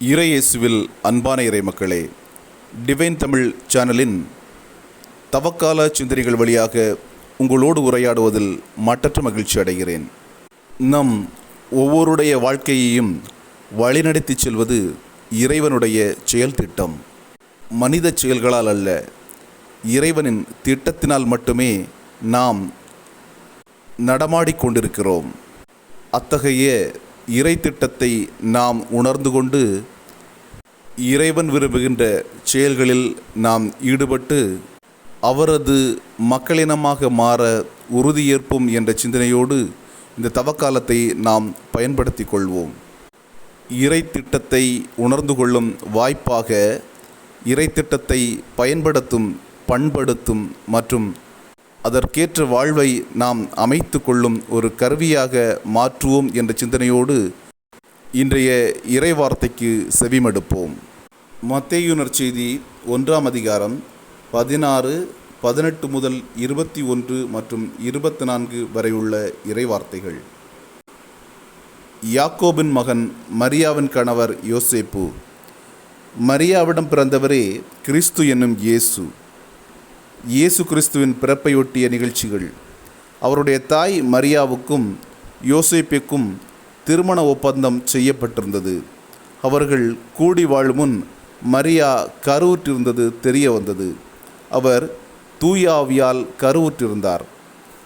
இறையேசுவில் அன்பான இறை மக்களே டிவைன் தமிழ் சேனலின் தவக்கால சிந்தனைகள் வழியாக உங்களோடு உரையாடுவதில் மட்டற்ற மகிழ்ச்சி அடைகிறேன். நம் ஒவ்வொருடைய வாழ்க்கையையும் வழிநடத்திச் செல்வது இறைவனுடைய செயல் திட்டம். மனித செயல்களால் அல்ல இறைவனின் திட்டத்தினால் மட்டுமே நாம் நடமாடிக்கொண்டிருக்கிறோம் அத்தகைய இறை திட்டத்தை நாம் உணர்ந்து கொண்டு இறைவன் விரும்புகின்ற செயல்களில் நாம் ஈடுபட்டு அவரது மக்களினமாக மாற உறுதியேற்போம் என்ற சிந்தனையோடு இந்த தவக்காலத்தை நாம் பயன்படுத்தி கொள்வோம். இறை திட்டத்தை உணர்ந்து கொள்ளும் வாய்ப்பாக இறை திட்டத்தை பயன்படுத்தும் பண்படுத்தும் மற்றும் அதற்கேற்ற வாழ்வை நாம் அமைத்து கொள்ளும் ஒரு கருவியாக மாற்றுவோம் என்ற சிந்தனையோடு இன்றைய இறை வார்த்தைக்கு செவிமடுப்போம். மத்தேயுனர் செய்தி ஒன்றாம் அதிகாரம் பதினாறு பதினெட்டு முதல் இருபத்தி ஒன்று மற்றும் இருபத்தி நான்கு வரையுள்ள இறைவார்த்தைகள். யாக்கோபின் மகன் மரியாவின் கணவர் யோசேப்பு மரியாவிடம் பிறந்தவரே கிறிஸ்து என்னும் இயேசு இயேசு கிறிஸ்துவின் பிறப்பையொட்டிய நிகழ்ச்சிகள். அவருடைய தாய் மரியாவுக்கும் யோசேப்பிற்கும் திருமண ஒப்பந்தம் செய்யப்பட்டிருந்தது. அவர்கள் கூடி வாழும் முன் மரியா கருவுற்றிருந்தது தெரிய வந்தது. அவர் தூயாவியால் கருவுற்றிருந்தார்.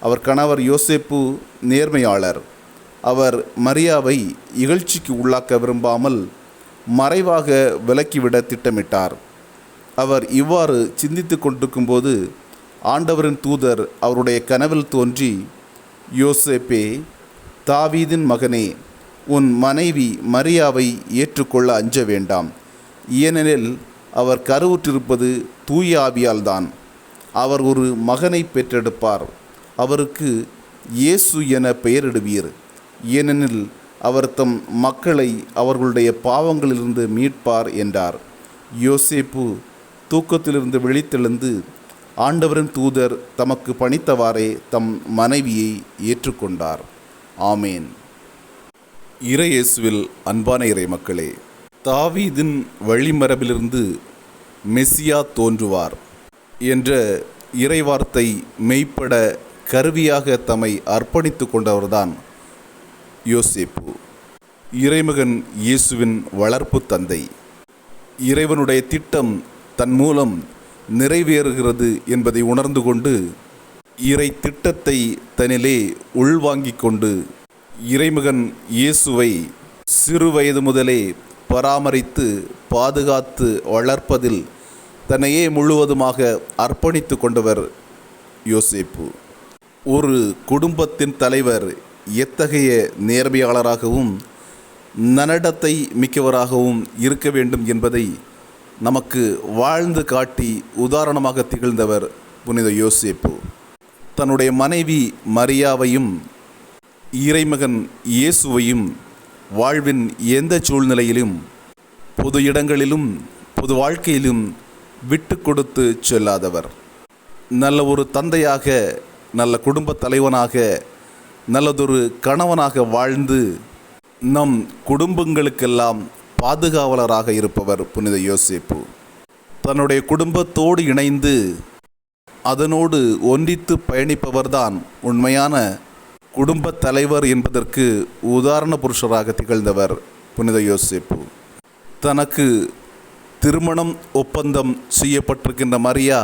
அவர் கணவர் யோசேப்பு நேர்மையாளர். அவர் மரியாவை இகழ்ச்சிக்கு உள்ளாக்க விரும்பாமல் மறைவாக விலக்கிவிட திட்டமிட்டார். அவர் இவ்வாறு சிந்தித்து கொண்டிருக்கும்போது ஆண்டவரின் தூதர் அவருடைய கனவில் தோன்றி யோசேப்பே தாவீதின் மகனே உன் மனைவி மரியாவை ஏற்றுக்கொள்ள அஞ்ச வேண்டாம். ஏனெனில் அவர் கருவுற்றிருப்பது தூய ஆவியால்தான். அவர் ஒரு மகனை பெற்றெடுப்பார். அவருக்கு இயேசு என பெயரிடுவீர். ஏனெனில் அவர் தம் மக்களை அவர்களுடைய பாவங்களிலிருந்து மீட்பார் என்றார். யோசேப்பு தூக்கத்திலிருந்து விழித்தெழுந்து ஆண்டவரின் தூதர் தமக்கு பணித்தவாறே தம் மனைவியை ஏற்றுக்கொண்டார். ஆமேன். இறையேசுவில் அன்பான இறை மக்களே தாவீதின் வழிமரபிலிருந்து மெசியா தோன்றுவார் என்ற இறைவார்த்தை மெய்ப்பட கருவியாக தம்மை அர்ப்பணித்து கொண்டவர்தான் யோசேப்பு. இறைமகன் இயேசுவின் வளர்ப்பு தந்தை. இறைவனுடைய திட்டம் தன் மூலம் நிறைவேறுகிறது என்பதை உணர்ந்து கொண்டு இறை திட்டத்தை தன்னிலே உள்வாங்கிக் கொண்டு இறைமகன் இயேசுவை சிறு வயது முதலே பராமரித்து பாதுகாத்து வளர்ப்பதில் தன்னையே முழுவதுமாக அர்ப்பணித்து கொண்டவர் யோசேப்பு. ஒரு குடும்பத்தின் தலைவர் எத்தகைய நேர்மையாளராகவும் நன்னடத்தை மிக்கவராகவும் இருக்க வேண்டும் என்பதை நமக்கு வாழ்ந்து காட்டி உதாரணமாக திகழ்ந்தவர் புனித யோசேப்பு. தன்னுடைய மனைவி மரியாவையும் இறைமகன் இயேசுவையும் வாழ்வின் எந்த சூழ்நிலையிலும் பொது இடங்களிலும் பொது வாழ்க்கையிலும் விட்டு கொடுத்து செல்லாதவர். நல்ல ஒரு தந்தையாக நல்ல குடும்ப தலைவனாக நல்லதொரு கணவனாக வாழ்ந்து நம் குடும்பங்களுக்கெல்லாம் பாதுகாவலராக இருப்பவர் புனித யோசிப்பு. தன்னுடைய குடும்பத்தோடு இணைந்து அதனோடு ஒன்றித்து பயணிப்பவர்தான் உண்மையான குடும்ப தலைவர் என்பதற்கு உதாரண புருஷராக திகழ்ந்தவர் புனித யோசிப்பு. தனக்கு திருமணம் ஒப்பந்தம் செய்யப்பட்டிருக்கின்ற மரியா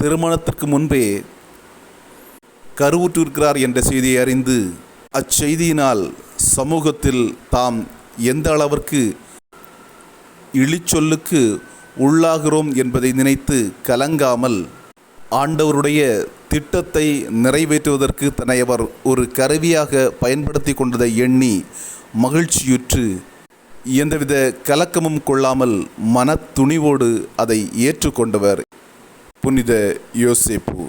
திருமணத்திற்கு முன்பே கருவுற்றிருக்கிறார் என்ற செய்தியை அறிந்து அச்செய்தியினால் சமூகத்தில் தாம் எந்த அளவிற்கு இழிச்சொல்லுக்கு உள்ளாகிறோம் என்பதை நினைத்து கலங்காமல் ஆண்டவருடைய திட்டத்தை நிறைவேற்றுவதற்கு தன்னை அவர் ஒரு கருவியாக பயன்படுத்தி கொண்டதை எண்ணி மகிழ்ச்சியுற்று எந்தவித கலக்கமும் கொள்ளாமல் மன துணிவோடு அதை ஏற்றுக்கொண்டவர் புனித யோசேப்பு.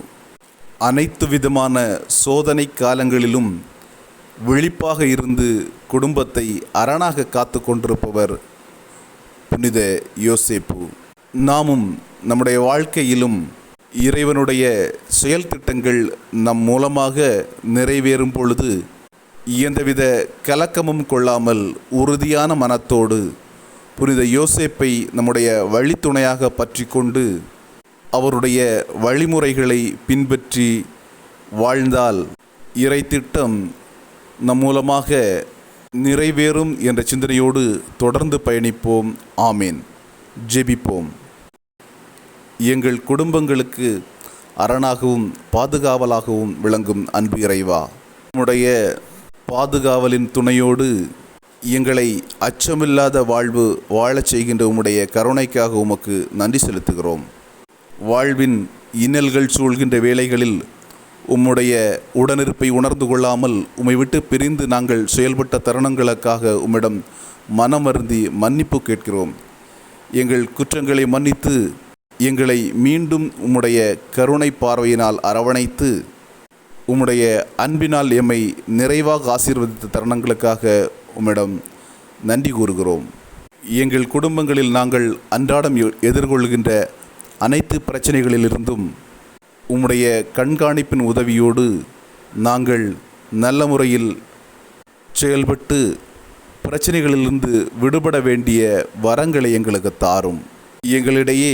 அனைத்து விதமான சோதனை காலங்களிலும் விழிப்பாக இருந்து குடும்பத்தை அரணாக காத்து கொண்டிருப்பவர் புனித யோசேப்பு நாமும் நம்முடைய வாழ்க்கையிலும் இறைவனுடைய செயல் திட்டங்கள் நம் மூலமாக நிறைவேறும் பொழுது எந்தவித கலக்கமும் கொள்ளாமல் உறுதியான மனத்தோடு புனித யோசேப்பை நம்முடைய வழித்துணையாக பற்றி கொண்டு அவருடைய வழிமுறைகளை பின்பற்றி வாழ்ந்தால் இறை திட்டம் நம் மூலமாக நிறைவேறும் என்ற சிந்தனையோடு தொடர்ந்து பயணிப்போம். ஆமேன். ஜெபிப்போம். எங்கள் குடும்பங்களுக்கு அரணாகவும் பாதுகாவலாகவும் விளங்கும் அன்பு இறைவா. உம்முடைய பாதுகாவலின் துணையோடு எங்களை அச்சமில்லாத வாழ்வு வாழச் செய்கின்ற உம்முடைய கருணைக்காக உமக்கு நன்றி செலுத்துகிறோம். வாழ்வின் இன்னல்கள் சூழ்கின்ற வேளைகளில் உம்முடைய உடனிருப்பை உணர்ந்து கொள்ளாமல் உம்மை விட்டு பிரிந்து நாங்கள் செயல்பட்ட தருணங்களுக்காக உம்மிடம் மனமருந்தி மன்னிப்பு கேட்கிறோம். எங்கள் குற்றங்களை மன்னித்து எங்களை மீண்டும் உம்முடைய கருணை பார்வையினால் அரவணைத்து உம்முடைய அன்பினால் எம்மை நிறைவாக ஆசீர்வதித்த தருணங்களுக்காக உம்மிடம் நன்றி கூறுகிறோம். எங்கள் குடும்பங்களில் நாங்கள் அன்றாடம் எ- எதிர்கொள்கின்ற அனைத்து பிரச்சனைகளிலிருந்தும் உம்முடைய கண்காணிப்பின் உதவியோடு நாங்கள் நல்ல முறையில் செயல்பட்டு பிரச்சனைகளிலிருந்து விடுபட வேண்டிய வரங்களை எங்களுக்கு தாரும். எங்களிடையே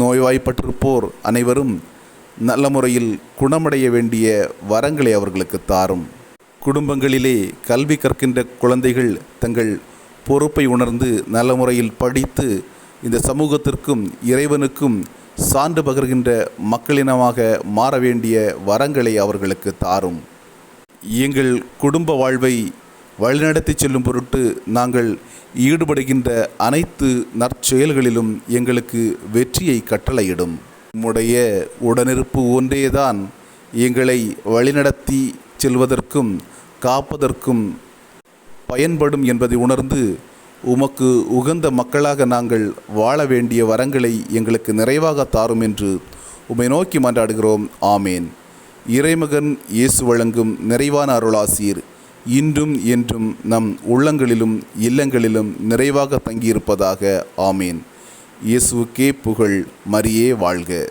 நோய்வாய்ப்பட்டிருப்போர் அனைவரும் நல்ல முறையில் குணமடைய வேண்டிய வரங்களை அவர்களுக்கு தாரும். குடும்பங்களிலே கல்வி கற்கின்ற குழந்தைகள் தங்கள் பொறுப்பை உணர்ந்து நல்ல முறையில் படித்து இந்த சமூகத்திற்கும் இறைவனுக்கும் சான்று பகர்கின்ற மக்களினமாக மாற வேண்டிய வரங்களை அவர்களுக்கு தாரும். எங்கள் குடும்ப வாழ்வை வழிநடத்தி செல்லும் பொருட்டு நாங்கள் ஈடுபடுகின்ற அனைத்து நற்செயல்களிலும் எங்களுக்கு வெற்றியை கட்டளையிடும். உம்முடைய உடனிருப்பு ஒன்றேதான் எங்களை வழிநடத்தி செல்வதற்கும் காப்பதற்கும் பயன்படும் என்பதை உணர்ந்து உமக்கு உகந்த மக்களாக நாங்கள் வாழ வேண்டிய வரங்களை எங்களுக்கு நிறைவாக தாரும் என்று உம்மை நோக்கி மன்றாடுகிறோம். ஆமேன். இறைமகன் இயேசு வழங்கும் நிறைவான அருளாசீர். இன்றும் என்றும் நம் உள்ளங்களிலும் இல்லங்களிலும் நிறைவாக தங்கியிருப்பதாக. ஆமேன். இயேசுவுக்கே புகழ் மரியே வாழ்க.